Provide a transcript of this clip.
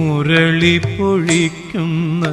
Murali പൊഴിക്കുന്ന